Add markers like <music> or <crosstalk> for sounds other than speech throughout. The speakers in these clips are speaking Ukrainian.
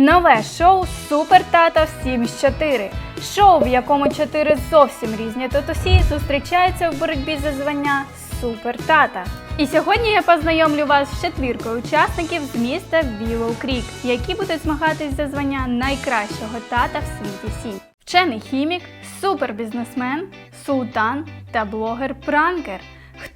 Нове шоу Супер Тата всім з 4. Шоу, в якому чотири зовсім різні татусі зустрічаються в боротьбі за звання Супер Тата. І сьогодні я познайомлю вас з четвіркою учасників з міста Вілоу Крік, які будуть змагатись за звання найкращого тата в світі Сі. Вчений хімік, супербізнесмен, султан та блогер-пранкер.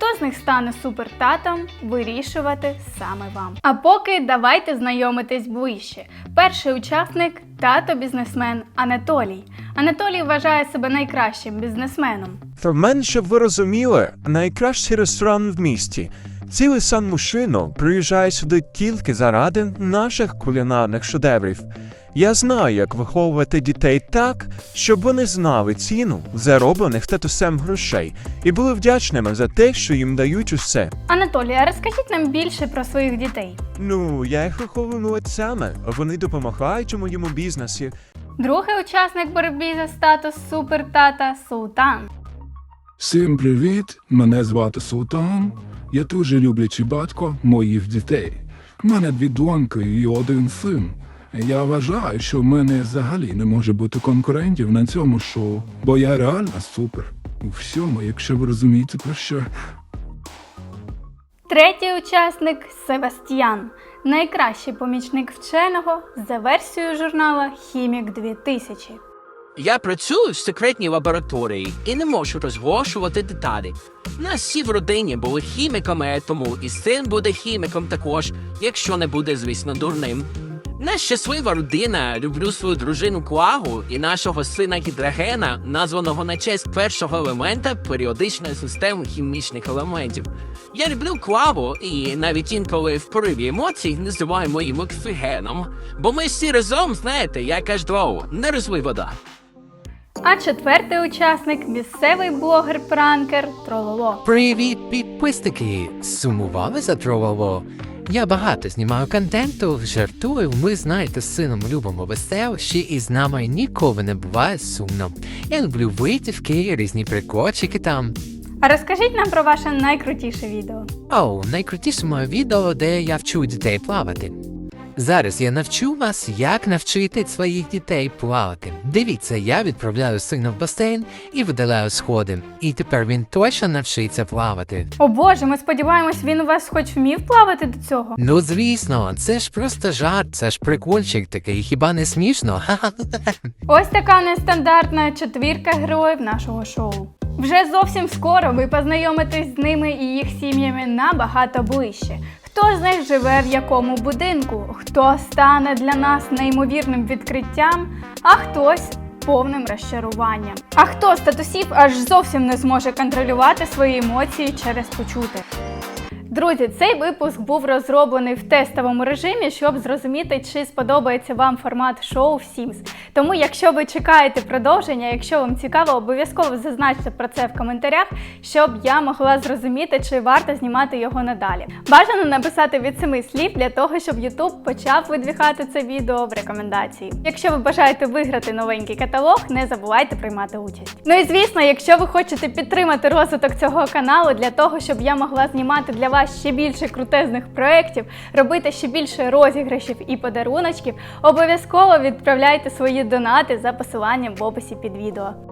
Хто з них стане супертатом, вирішувати саме вам. А поки давайте знайомитись ближче. Перший учасник тато бізнесмен Анатолій. Анатолій вважає себе найкращим бізнесменом. Та щоб ви розуміли, найкращий ресторан в місті. Цілий сан мужчину приїжджає сюди тільки заради наших кулінарних шедеврів. Я знаю, як виховувати дітей так, щоб вони знали ціну зароблених татусем грошей і були вдячними за те, що їм дають усе. Анатолій, а розкажіть нам більше про своїх дітей. Ну, я їх виховую отцями, вони допомагають у моєму бізнесі. Другий учасник боротьби за статус супертата Султан. Всім привіт! Мене звати Султан. Я дуже люблячий батько моїх дітей. У мене дві доньки і один син. Я вважаю, що в мене взагалі не може бути конкурентів на цьому шоу, бо я реально супер. У всьому, якщо ви розумієте про що. Третій учасник Себастьян, найкращий помічник вченого за версією журнала Хімік 2000. Я працюю в секретній лабораторії і не можу розголошувати деталі. Нас всі в родині були хіміками, тому і син буде хіміком також, якщо не буде, звісно, дурним. Нас щаслива родина, люблю свою дружину Куагу і нашого сина гідрогена, названого на честь першого елемента періодичної системи хімічних елементів. Я люблю Куагу і навіть інколи в пориві емоцій називаю моїм оксигеном, бо ми всі разом, знаєте, як аж дров, не розлий вода. А четвертий учасник місцевий блогер-пранкер Трололо. Привіт, підписники! Сумували за Трололо? Я багато знімаю контенту, жартую, ми знаєте, з сином любимо веселощі і з нами ніколи не буває сумно. Я люблю витівки, різні прикольчики там. А розкажіть нам про ваше найкрутіше відео. Оу, найкрутіше моє відео, де я вчу дітей плавати. Зараз я навчу вас, як навчити своїх дітей плавати. Дивіться, я відправляю сина в басейн і видаляю сходи. І тепер він точно навчиться плавати. О Боже, ми сподіваємось, він у вас хоч вмів плавати до цього. Ну, звісно, це ж просто жарт, це ж прикольчик такий, хіба не смішно? <laughs> Ось така нестандартна четвірка героїв нашого шоу. Вже зовсім скоро ви познайомитесь з ними і їх сім'ями набагато ближче. Хто з них живе в якому будинку, хто стане для нас неймовірним відкриттям, а хтось повним розчаруванням. А хто статусів аж зовсім не зможе контролювати свої емоції через почути. Друзі, цей випуск був розроблений в тестовому режимі, щоб зрозуміти, чи сподобається вам формат шоу в Sims. Тому, якщо ви чекаєте продовження, якщо вам цікаво, обов'язково зазначте про це в коментарях, щоб я могла зрозуміти, чи варто знімати його надалі. Бажано написати від семи слів для того, щоб YouTube почав видвігати це відео в рекомендації. Якщо ви бажаєте виграти новенький каталог, не забувайте приймати участь. Ну і звісно, якщо ви хочете підтримати розвиток цього каналу для того, щоб я могла знімати для вас ще більше крутезних проєктів, робити ще більше розіграшів і подаруночків, обов'язково відправляйте свої донати за посиланням в описі під відео.